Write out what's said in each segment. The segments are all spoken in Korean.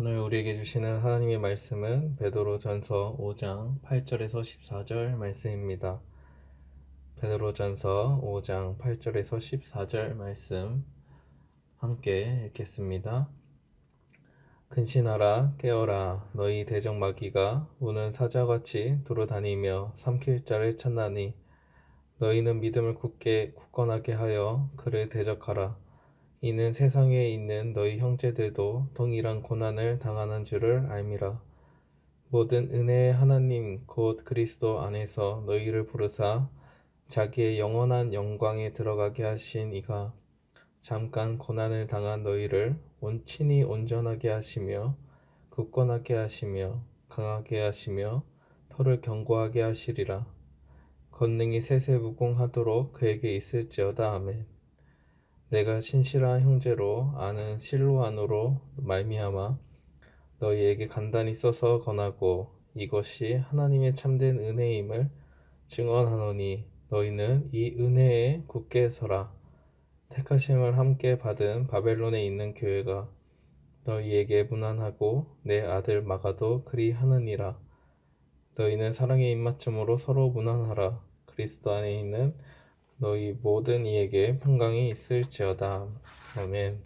오늘 우리에게 주시는 하나님의 말씀은 베드로전서 5장 8절에서 14절 말씀입니다. 베드로전서 5장 8절에서 14절 말씀 함께 읽겠습니다. 근신하라 깨어라 너희 대적 마귀가 우는 사자같이 두루다니며 삼킬 자를 찾나니 너희는 믿음을 굳게 굳건하게 하여 그를 대적하라 이는 세상에 있는 너희 형제들도 동일한 고난을 당하는 줄을 알미라. 모든 은혜의 하나님 곧 그리스도 안에서 너희를 부르사 자기의 영원한 영광에 들어가게 하신 이가 잠깐 고난을 당한 너희를 온친히 온전하게 하시며 굳건하게 하시며 강하게 하시며 털을 견고하게 하시리라. 권능이 세세무공하도록 그에게 있을지어다 아멘. 내가 신실한 형제로 아는 실로안으로 말미암아 너희에게 간단히 써서 권하고 이것이 하나님의 참된 은혜임을 증언하노니 너희는 이 은혜에 굳게 서라. 택하심을 함께 받은 바벨론에 있는 교회가 너희에게 무난하고 내 아들 마가도 그리 하느니라. 너희는 사랑의 입맞춤으로 서로 무난하라. 그리스도 안에 있는 너희 모든 이에게 평강이 있을지어다. 아멘.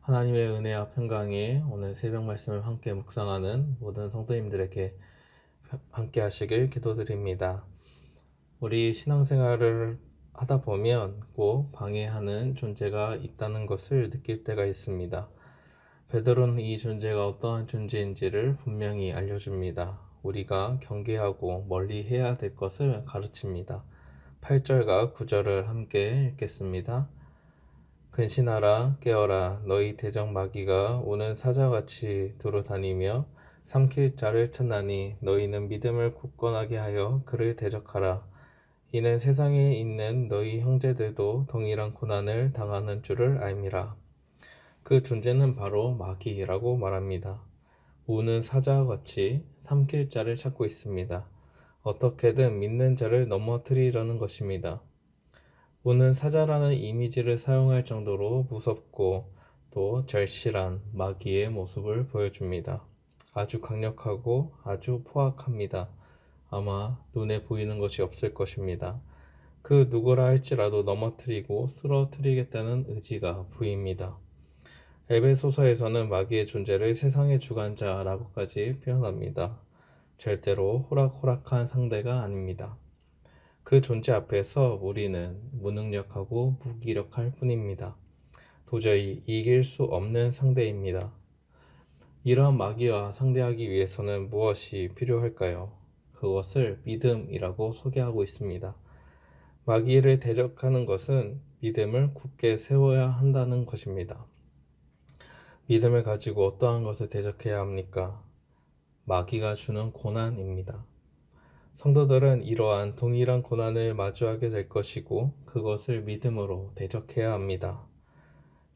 하나님의 은혜와 평강이 오늘 새벽 말씀을 함께 묵상하는 모든 성도님들에게 함께 하시길 기도드립니다. 우리 신앙생활을 하다 보면 꼭 방해하는 존재가 있다는 것을 느낄 때가 있습니다. 베드로는 이 존재가 어떠한 존재인지를 분명히 알려줍니다. 우리가 경계하고 멀리 해야 될 것을 가르칩니다. 8절과 9절을 함께 읽겠습니다. 근신하라 깨어라 너희 대적 마귀가 오는 사자같이 두루다니며 삼킬 자를 찾나니 너희는 믿음을 굳건하게 하여 그를 대적하라 이는 세상에 있는 너희 형제들도 동일한 고난을 당하는 줄을 알미라 그 존재는 바로 마귀라고 말합니다. 우는 사자같이 삼킬 자를 찾고 있습니다. 어떻게든 믿는 자를 넘어뜨리려는 것입니다. 우는 사자라는 이미지를 사용할 정도로 무섭고 또 절실한 마귀의 모습을 보여줍니다. 아주 강력하고 아주 포악합니다. 아마 눈에 보이는 것이 없을 것입니다. 그 누구라 할지라도 넘어뜨리고 쓰러뜨리겠다는 의지가 보입니다. 에베소서에서는 마귀의 존재를 세상의 주관자라고까지 표현합니다. 절대로 호락호락한 상대가 아닙니다. 그 존재 앞에서 우리는 무능력하고 무기력할 뿐입니다. 도저히 이길 수 없는 상대입니다. 이러한 마귀와 상대하기 위해서는 무엇이 필요할까요? 그것을 믿음이라고 소개하고 있습니다. 마귀를 대적하는 것은 믿음을 굳게 세워야 한다는 것입니다. 믿음을 가지고 어떠한 것을 대적해야 합니까? 마귀가 주는 고난입니다. 성도들은 이러한 동일한 고난을 마주하게 될 것이고 그것을 믿음으로 대적해야 합니다.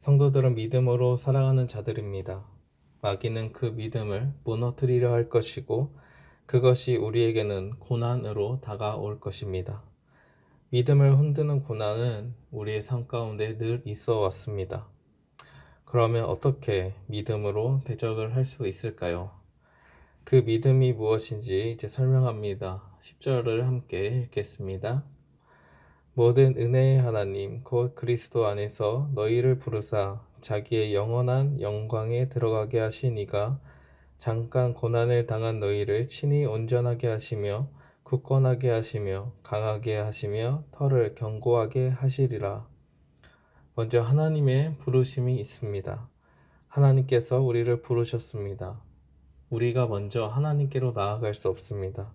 성도들은 믿음으로 살아가는 자들입니다. 마귀는 그 믿음을 무너뜨리려 할 것이고 그것이 우리에게는 고난으로 다가올 것입니다. 믿음을 흔드는 고난은 우리의 삶 가운데 늘 있어 왔습니다. 그러면 어떻게 믿음으로 대적을 할 수 있을까요? 그 믿음이 무엇인지 이제 설명합니다. 10절을 함께 읽겠습니다. 모든 은혜의 하나님 곧 그리스도 안에서 너희를 부르사 자기의 영원한 영광에 들어가게 하신 이가 잠깐 고난을 당한 너희를 친히 온전하게 하시며 굳건하게 하시며 강하게 하시며 털을 견고하게 하시리라. 먼저 하나님의 부르심이 있습니다. 하나님께서 우리를 부르셨습니다. 우리가 먼저 하나님께로 나아갈 수 없습니다.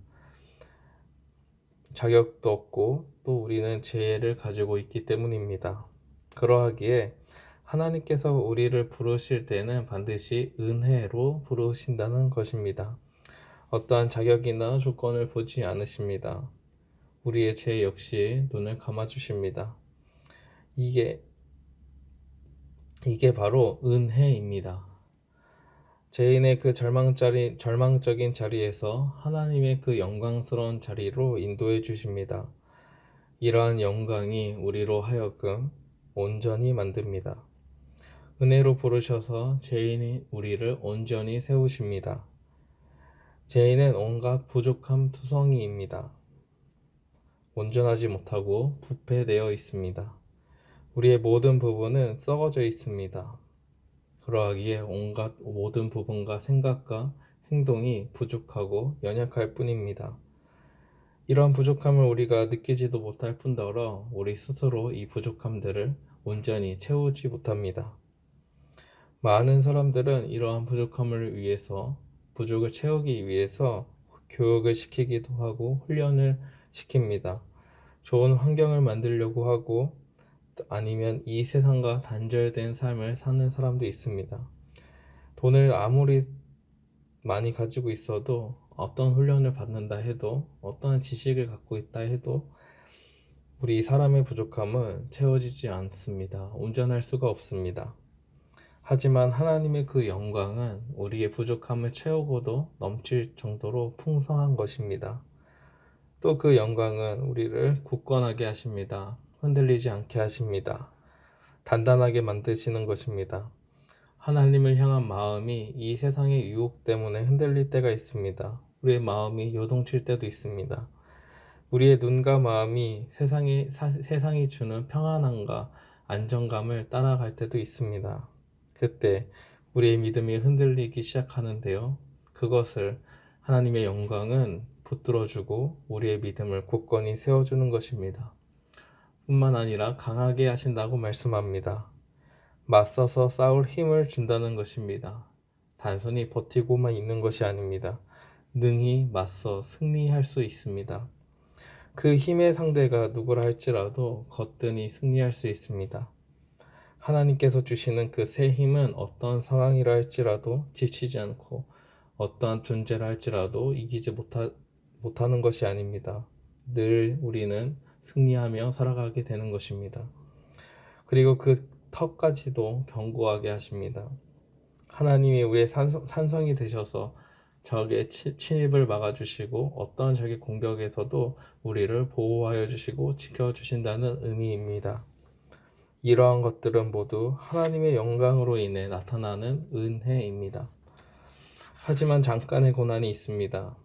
자격도 없고 또 우리는 죄를 가지고 있기 때문입니다. 그러하기에 하나님께서 우리를 부르실 때는 반드시 은혜로 부르신다는 것입니다. 어떠한 자격이나 조건을 보지 않으십니다. 우리의 죄 역시 눈을 감아 주십니다. 이게 이게 바로 은혜입니다. 죄인의 그 절망자리, 절망적인 자리에서 하나님의 그 영광스러운 자리로 인도해 주십니다. 이러한 영광이 우리로 하여금 온전히 만듭니다. 은혜로 부르셔서 죄인인 우리를 온전히 세우십니다. 죄인은 온갖 부족함 투성이입니다. 온전하지 못하고 부패되어 있습니다. 우리의 모든 부분은 썩어져 있습니다. 그러하기에 온갖 모든 부분과 생각과 행동이 부족하고 연약할 뿐입니다. 이러한 부족함을 우리가 느끼지도 못할 뿐더러 우리 스스로 이 부족함들을 온전히 채우지 못합니다. 많은 사람들은 이러한 부족함을 위해서 부족을 채우기 위해서 교육을 시키기도 하고 훈련을 시킵니다. 좋은 환경을 만들려고 하고 아니면 이 세상과 단절된 삶을 사는 사람도 있습니다. 돈을 아무리 많이 가지고 있어도 어떤 훈련을 받는다 해도 어떠한 지식을 갖고 있다 해도 우리 사람의 부족함은 채워지지 않습니다. 온전할 수가 없습니다. 하지만 하나님의 그 영광은 우리의 부족함을 채우고도 넘칠 정도로 풍성한 것입니다. 또 그 영광은 우리를 굳건하게 하십니다. 흔들리지 않게 하십니다. 단단하게 만드시는 것입니다. 하나님을 향한 마음이 이 세상의 유혹 때문에 흔들릴 때가 있습니다. 우리의 마음이 요동칠 때도 있습니다. 우리의 눈과 마음이 세상이, 사, 세상이 주는 평안함과 안정감을 따라갈 때도 있습니다. 그때 우리의 믿음이 흔들리기 시작하는데요. 그것을 하나님의 영광은 붙들어주고 우리의 믿음을 굳건히 세워주는 것입니다. 뿐만 아니라 강하게 하신다고 말씀합니다. 맞서서 싸울 힘을 준다는 것입니다. 단순히 버티고만 있는 것이 아닙니다. 능히 맞서 승리할 수 있습니다. 그 힘의 상대가 누구라 할지라도 거뜬히 승리할 수 있습니다. 하나님께서 주시는 그 새 힘은 어떤 상황이라 할지라도 지치지 않고 어떠한 존재라 할지라도 이기지 못하, 못하는 것이 아닙니다. 늘 우리는 승리하며 살아가게 되는 것입니다. 그리고 그 턱까지도 견고하게 하십니다. 하나님이 우리의 산성, 산성이 되셔서 적의 침입을 막아주시고 어떤 적의 공격에서도 우리를 보호하여 주시고 지켜주신다는 의미입니다. 이러한 것들은 모두 하나님의 영광으로 인해 나타나는 은혜입니다. 하지만 잠깐의 고난이 있습니다.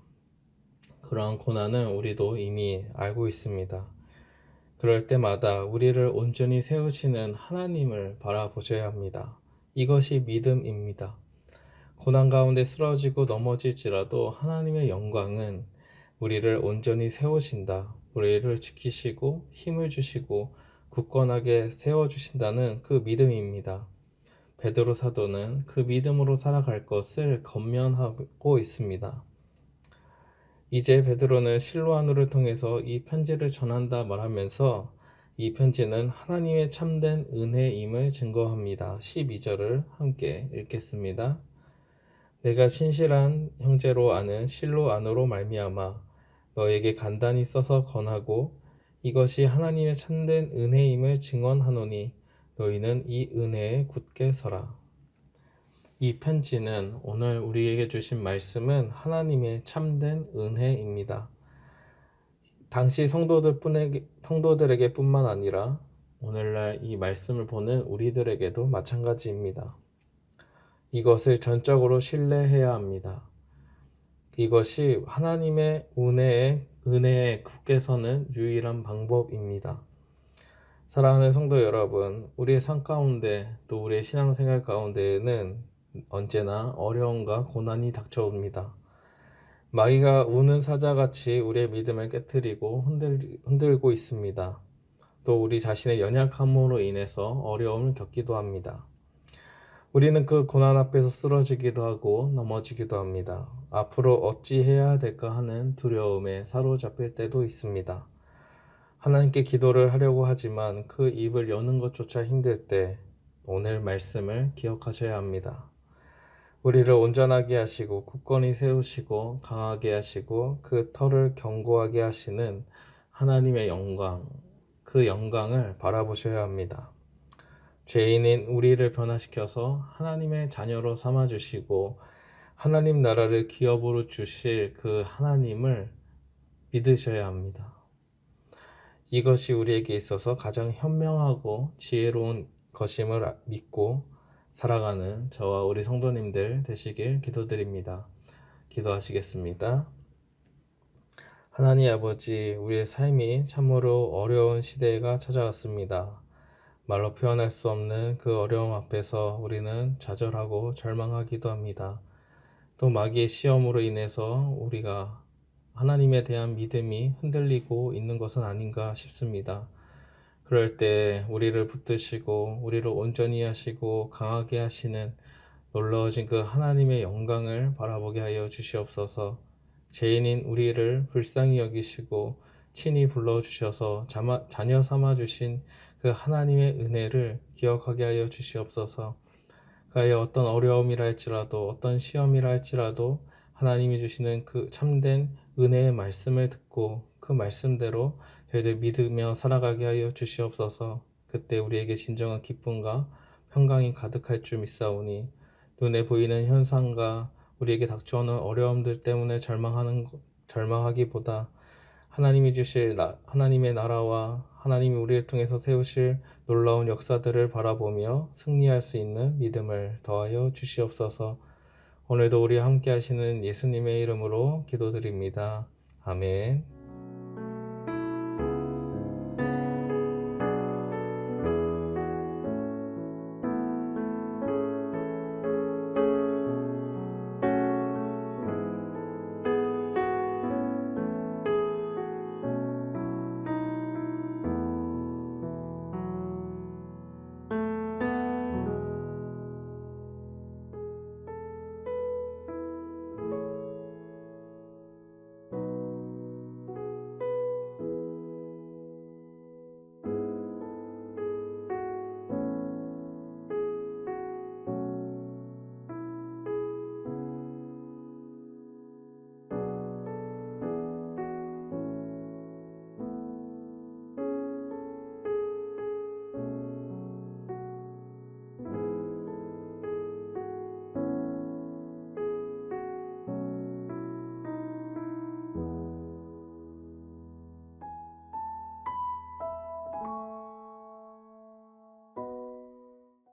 그러한 고난은 우리도 이미 알고 있습니다. 그럴 때마다 우리를 온전히 세우시는 하나님을 바라보셔야 합니다. 이것이 믿음입니다. 고난 가운데 쓰러지고 넘어질지라도 하나님의 영광은 우리를 온전히 세우신다. 우리를 지키시고 힘을 주시고 굳건하게 세워주신다는 그 믿음입니다. 베드로 사도는 그 믿음으로 살아갈 것을 건면하고 있습니다. 이제 베드로는 실로아누를 통해서 이 편지를 전한다 말하면서 이 편지는 하나님의 참된 은혜임을 증거합니다. 12절을 함께 읽겠습니다. 내가 신실한 형제로 아는 실로아누로 말미암아 너에게 간단히 써서 권하고 이것이 하나님의 참된 은혜임을 증언하노니 너희는 이 은혜에 굳게 서라. 이 편지는 오늘 우리에게 주신 말씀은 하나님의 참된 은혜입니다. 당시 성도들 뿐에게, 성도들에게 뿐만 아니라 오늘날 이 말씀을 보는 우리들에게도 마찬가지입니다. 이것을 전적으로 신뢰해야 합니다. 이것이 하나님의 은혜에 은혜에 굳게 서는 유일한 방법입니다. 사랑하는 성도 여러분, 우리의 삶 가운데 또 우리의 신앙생활 가운데에는 언제나 어려움과 고난이 닥쳐옵니다. 마귀가 우는 사자같이 우리의 믿음을 깨뜨리고 흔들, 흔들고 있습니다. 또 우리 자신의 연약함으로 인해서 어려움을 겪기도 합니다. 우리는 그 고난 앞에서 쓰러지기도 하고 넘어지기도 합니다. 앞으로 어찌 해야 될까 하는 두려움에 사로잡힐 때도 있습니다. 하나님께 기도를 하려고 하지만 그 입을 여는 것조차 힘들 때 오늘 말씀을 기억하셔야 합니다. 우리를 온전하게 하시고 굳건히 세우시고 강하게 하시고 그 털을 견고하게 하시는 하나님의 영광, 그 영광을 바라보셔야 합니다. 죄인인 우리를 변화시켜서 하나님의 자녀로 삼아주시고 하나님 나라를 기업으로 주실 그 하나님을 믿으셔야 합니다. 이것이 우리에게 있어서 가장 현명하고 지혜로운 것임을 믿고 살아가는 저와 우리 성도님들 되시길 기도드립니다. 기도하시겠습니다. 하나님 아버지, 우리의 삶이 참으로 어려운 시대가 찾아왔습니다. 말로 표현할 수 없는 그 어려움 앞에서 우리는 좌절하고 절망하기도 합니다. 또 마귀의 시험으로 인해서 우리가 하나님에 대한 믿음이 흔들리고 있는 것은 아닌가 싶습니다. 그럴 때 우리를 붙드시고 우리를 온전히 하시고 강하게 하시는 놀라워진 그 하나님의 영광을 바라보게 하여 주시옵소서. 죄인인 우리를 불쌍히 여기시고 친히 불러주셔서 자마- 자녀 삼아 주신 그 하나님의 은혜를 기억하게 하여 주시옵소서. 그의 어떤 어려움이라 할지라도 어떤 시험이라 할지라도 하나님이 주시는 그 참된 은혜의 말씀을 듣고 그 말씀대로 저희들 믿으며 살아가게 하여 주시옵소서. 그때 우리에게 진정한 기쁨과 평강이 가득할 줄 믿사오니 눈에 보이는 현상과 우리에게 닥쳐오는 어려움들 때문에 절망하는 것- 절망하기보다 하나님이 주실 나, 하나님의 나라와 하나님이 우리를 통해서 세우실 놀라운 역사들을 바라보며 승리할 수 있는 믿음을 더하여 주시옵소서. 오늘도 우리와 함께 하시는 예수님의 이름으로 기도드립니다. 아멘.